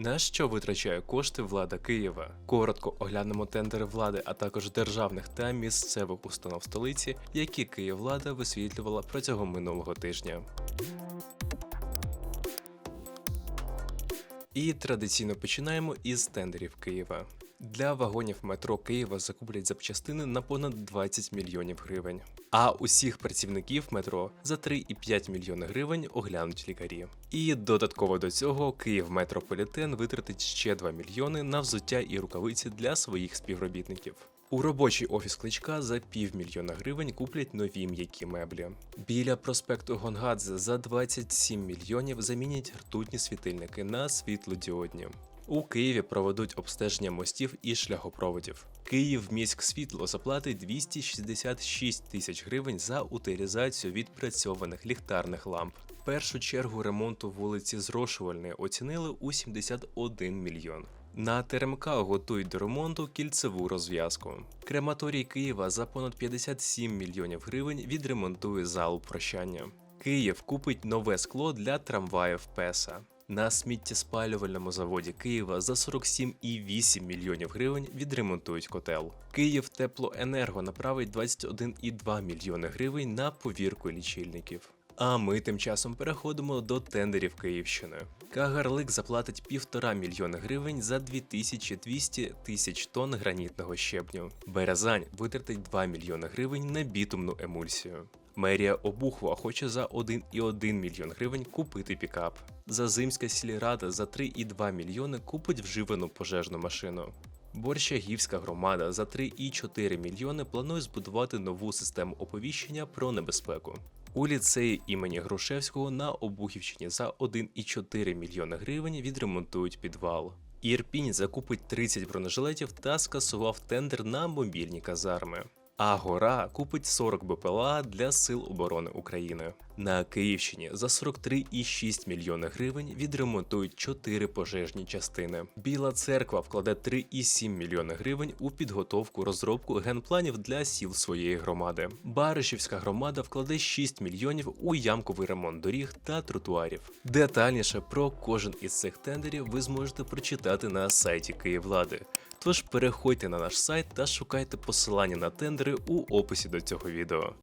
На що витрачає кошти влада Києва? Коротко оглянемо тендери влади, а також державних та місцевих установ столиці, які Київлада висвітлювала протягом минулого тижня. І традиційно починаємо із тендерів Києва. Для вагонів метро Києва закуплять запчастини на понад 20 мільйонів гривень. А усіх працівників метро за 3,5 мільйони гривень оглянуть лікарі. І додатково до цього Київ Метрополітен витратить ще 2 мільйони на взуття і рукавиці для своїх співробітників. У робочий офіс кличка за півмільйона гривень куплять нові м'які меблі. Біля проспекту Гонгадзе за 27 мільйонів замінять ртутні світильники на світлодіодні. У Києві проведуть обстеження мостів і шляхопроводів. Київ міськсвітло заплатить 266 тисяч гривень за утилізацію відпрацьованих ліхтарних ламп. Першу чергу ремонту вулиці Зрошувальної оцінили у 71 мільйон. На ТРМК готують до ремонту кільцеву розв'язку. Крематорій Києва за понад 57 мільйонів гривень відремонтує залу прощання. Київ купить нове скло для трамваїв ПЕСА. На сміттєспалювальному заводі Києва за 47,8 мільйонів гривень відремонтують котел. Київ Теплоенерго направить 21,2 мільйони гривень на повірку лічильників. А ми тим часом переходимо до тендерів Київщини. Кагарлик заплатить півтора мільйона гривень за 2200 тисяч тонн гранітного щебню. Березань витратить 2 мільйони гривень на бітумну емульсію. Мерія Обухова хоче за 1,1 мільйон гривень купити пікап. Зазимська сільрада за 3,2 мільйони купить вживану пожежну машину. Борщагівська громада за 3,4 мільйони планує збудувати нову систему оповіщення про небезпеку. У ліцеї імені Грушевського на Обухівщині за 1,4 мільйони гривень відремонтують підвал. Ірпінь закупить 30 бронежилетів та скасував тендер на мобільні казарми. А гора купить 40 БПЛА для Сил оборони України. На Київщині за 43,6 мільйони гривень відремонтують 4 пожежні частини. Біла церква вкладе 3,7 мільйони гривень у підготовку розробку генпланів для сіл своєї громади. Баришівська громада вкладе 6 мільйонів у ямковий ремонт доріг та тротуарів. Детальніше про кожен із цих тендерів ви зможете прочитати на сайті Київлади. Тож переходьте на наш сайт та шукайте посилання на тендери у описі до цього відео.